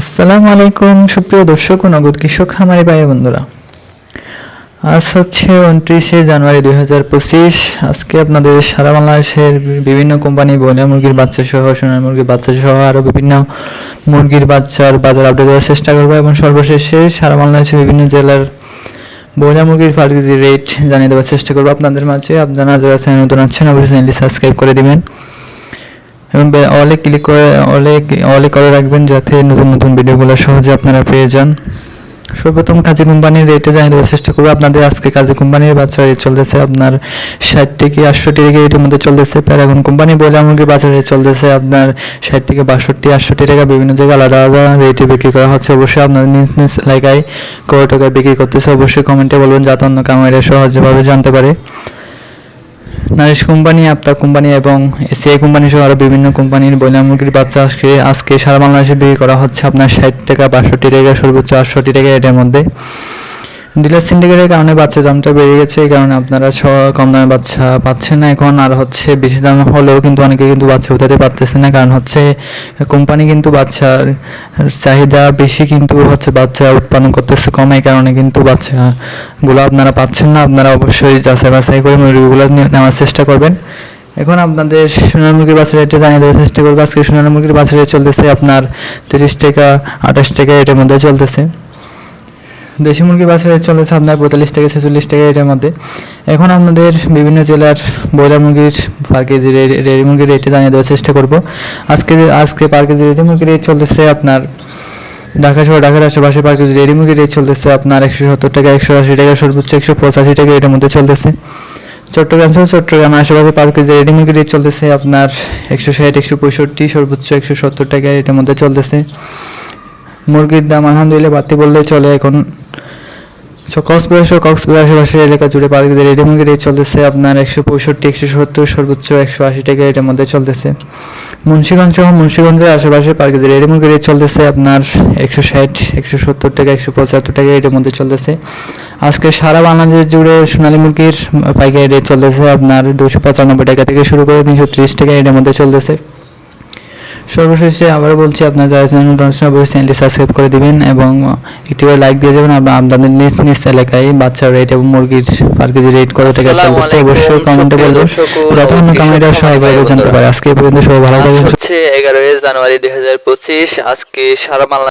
আসসালামু আলাইকুম, সুপ্রিয় দর্শক ও নগদ কৃষক, খামারি ভাই বন্ধুরা। আজ হচ্ছে উনত্রিশে জানুয়ারি দুই হাজার পঁচিশ। আজকে আপনাদের সারা বাংলাদেশের বিভিন্ন কোম্পানি বয়লা মুরগির বাচ্চা সহ, সোনার মুরগির বাচ্চা সহ আরও বিভিন্ন মুরগির বাচ্চার বাজার আপডেট দেওয়ার চেষ্টা করব এবং সর্বশেষে সারা বাংলাদেশের বিভিন্ন জেলার বয়লা মুরগির কেজি রেট জানিয়ে দেওয়ার চেষ্টা করব আপনাদের মাঝে। আপনারা যারা চ্যানেল নতুন আছেন, অবশ্যই চ্যানেলটি সাবস্ক্রাইব করে দিবেন। এবং অলে ক্লিক করে, অলে অলে করে রাখবেন যাতে নতুন নতুন ভিডিওগুলো সহজে আপনারা পেয়ে যান। সর্বপ্রথম কাজী কোম্পানির রেটে জানিয়ে চেষ্টা করব। আপনাদের আজকে কাজী কোম্পানির বাচ্চা রেট চলতেছে আপনার ষাট থেকে আটষট্টি থেকে এটির মধ্যে চলতেছে। প্যারাগন কোম্পানি বলে মুরগির বাজার রেট চলতেছে আপনার ষাট থেকে বাষট্টি, আটষট্টি টাকা। বিভিন্ন জায়গায় আলাদা আলাদা রেটে বিক্রি করা হচ্ছে। অবশ্যই আপনার নিজ নিজ এলাকায় কত টাকায় বিক্রি করতেছে অবশ্যই কমেন্টে বলবেন যাতে অন্য কামাইরা সহজভাবে জানতে পারে। নারিশ কোম্পানি আপনার কোম্পানি এবং এসিআই কোম্পানি সহ আরও বিভিন্ন কোম্পানির ব্রয়লার মুরগির বাচ্চা আজকে আজকে সারা বাংলাদেশে বিক্রি করা হচ্ছে আপনার ষাট টাকা, বাষট্টি টাকা, সর্বোচ্চ আটষট্টি টাকা এটার মধ্যে। ডিলার সিন্ডিকেটের কারণে বাচ্চার দামটা বেড়ে গেছে, এই কারণে আপনারা কম দামে বাচ্চা পাচ্ছেন না। এখন আর হচ্ছে বেশি দাম হলেও কিন্তু অনেকে কিন্তু বাচ্চা উঠাতে পারতেছে না, কারণ হচ্ছে কোম্পানি কিন্তু বাচ্চার চাহিদা বেশি কিন্তু হচ্ছে বাচ্চা উৎপাদন করতেছে কম, এই কারণে কিন্তু বাচ্চাগুলো আপনারা পাচ্ছেন না। আপনারা অবশ্যই যাচাই বাছাই করে মুরগিগুলো নেওয়ার চেষ্টা করবেন। এখন আপনাদের সোনার মুরগির বাচ্চা রেটে জানিয়ে দেওয়ার চেষ্টা করব। আজকে সোনার মুরগির বাচ্চা রেট চলতেছে আপনার তিরিশ টাকা, আঠাশ টাকা, এটার মধ্যে চলতেছে। দেশি মুরগির বাচ্চা রেট চলেছে আপনার পঁয়তাল্লিশ থেকে ছেচল্লিশ টাকা এটার মধ্যে। এখন আপনাদের বিভিন্ন জেলার ব্রয়লার মুরগির পার কেজি রেডি মুরগির রেটে জানিয়ে দেওয়ার চেষ্টা করব। আজকে আজকে পার কেজি রেডি মুরগির রেট চলতেছে আপনার ঢাকা শহর, ঢাকার আশেপাশে পার কেজি রেডি মুরগির রেট চলতেছে আপনার একশো সত্তর টাকা, একশো আশি টাকা, সর্বোচ্চ একশো পঁচাশি টাকা এটার মধ্যে চলতেছে। চট্টগ্রাম সহ চট্টগ্রামের আশেপাশে পার কেজি রেডি মুরগির রেট চলতেছে আপনার একশো ষাট, একশো পঁয়ষট্টি, সর্বোচ্চ একশো সত্তর টাকা এটার মধ্যে চলতেছে। মুরগির দাম আলহামদুলিল্লাহ বাড়তি বললেই চলে এখন। সো কক্সবাজার কক্সবাজার আশেপাশের এলাকা জুড়ে পার কেজি রেডি মুরগির রেট চলতেছে, আপনার একশো পঁয়ষট্টি, একশো সত্তর, সর্বোচ্চ একশো আশি টাকা এটার মধ্যে চলতেছে। মুন্সিগঞ্জ সহ মুন্সিগঞ্জের আশেপাশে পার কেজি রেডি মুরগির রেট চলতেছে, আপনার একশো ষাট, একশো সত্তর টাকা, একশো পঁচাত্তর টাকা এটার মধ্যে চলতেছে। আজকে সারা বাংলাদেশ জুড়ে সোনালী মুরগির পাইকারি রেট চলতেছে আপনার দুশো পঁচানব্বই টাকা থেকে শুরু করে তিনশো ত্রিশ টাকা এটার মধ্যে চলতেছে। সর্বশেষে আবারও বলছি আপনারা যারা চ্যানেল আছেন অবশ্যই চ্যানেলটি সাবস্ক্রাইব করে দিবেন এবং একটি করে লাইক দিয়ে যাবেন। আপনাদের নিজ নিজ এলাকায় বাচ্চার রেট এবং মুরগির পার কেজি রেট কত থেকে চলতেছে অবশ্যই কমেন্টে বলবেন। দর্শক ও যাতে অন্য কৃষক সবাই ভাই জানতে। পারে। আজকে পর্যন্ত সবাই ভালো থাকবেন। হচ্ছে এগারোই জানুয়ারি দুই হাজার পঁচিশ। আজকে সারা বাংলা